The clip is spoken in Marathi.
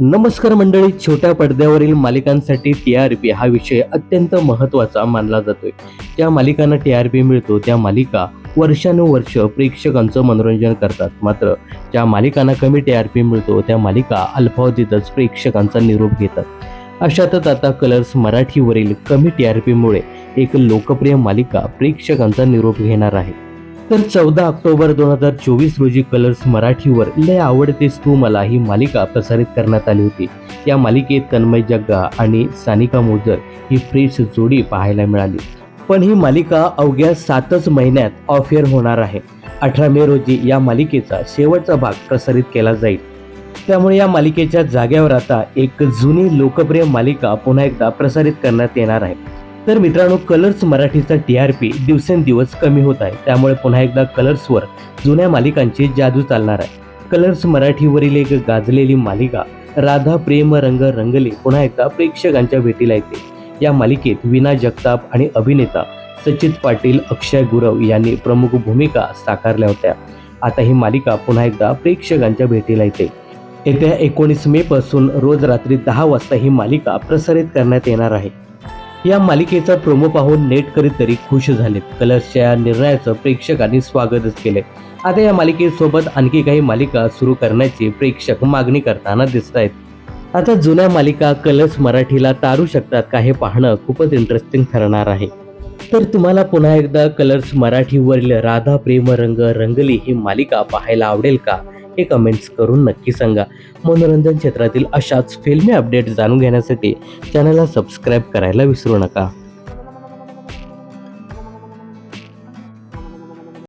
नमस्कार मंडळी छोट्या पडद्यावरील मालिकांसाठी टी आर पी हा विषय अत्यंत महत्त्वाचा मानला जातोय. ज्या मालिकांना टी आर पी मिळतो त्या मालिका वर्षानुवर्ष प्रेक्षकांचं मनोरंजन करतात. मात्र ज्या मालिकांना कमी टी आर पी मिळतो त्या मालिका अल्पावधीतच प्रेक्षकांचा निरोप घेतात. अशातच आता कलर्स मराठीवरील कमी टी आर पीमुळे एक लोकप्रिय मालिका प्रेक्षकांचा निरोप घेणार आहे. तर चौदा ऑक्टोबर दोन हजार चोवीस रोजी कलर्स मराठीवर लय आवडतेस तू मला ही मालिका प्रसारित करण्यात आली होती. या मालिकेत तन्मय जग्गा आणि सानिका मोजर ही फ्रेश जोडी पाहायला मिळाली. पण ही मालिका अवघ्या सातच महिन्यात ऑफेअर होणार आहे. अठरा मे रोजी या मालिकेचा शेवटचा भाग प्रसारित केला जाईल. त्यामुळे या मालिकेच्या जाग्यावर आता एक जुनी लोकप्रिय मालिका पुन्हा एकदा प्रसारित करण्यात येणार आहे. तर मित्रांनो कलर्स मराठीचा टी आर पी दिवसेंदिवस कमी होत आहे. त्यामुळे पुन्हा एकदा कलर्सवर जुन्या मालिकांची जादू चालणार आहे. कलर्स मराठीवरील एक गाजलेली मालिका राधा प्रेम रंग रंगले पुन्हा एकदा प्रेक्षकांच्या भेटीला येते. या मालिकेत विना जगताप आणि अभिनेता सचित पाटील अक्षय गुरव यांनी प्रमुख भूमिका साकारल्या होत्या. आता ही मालिका पुन्हा एकदा प्रेक्षकांच्या भेटीला येते. येत्या एकोणीस मे पासून रोज रात्री दहा वाजता ही मालिका प्रसारित करण्यात येणार आहे. या मालिकेचा प्रोमो पाहून नेटकरी तरी खुश झालेत कलर्सच्या या निर्णयाचं प्रेक्षकांनी स्वागतच केले आता या मालिकेसोबत आणखी काही मालिका सुरू करण्याची प्रेक्षक मागणी करताना दिसत आहेत आता जुन्या मालिका कलर्स मराठीला तारू शकतात का हे पाहणं खूपच इंटरेस्टिंग ठरणार आहे. तर तुम्हाला पुन्हा एकदा कलर्स मराठीवरील राधा प्रेम रंग रंगली ही मालिका पाहायला आवडेल का? हे कमेंट्स करून नक्की सांगा. मनोरंजन क्षेत्रातील अशाच फिल्मी अपडेट जाणून घेण्यासाठी चॅनलला सबस्क्राईब करायला विसरू नका.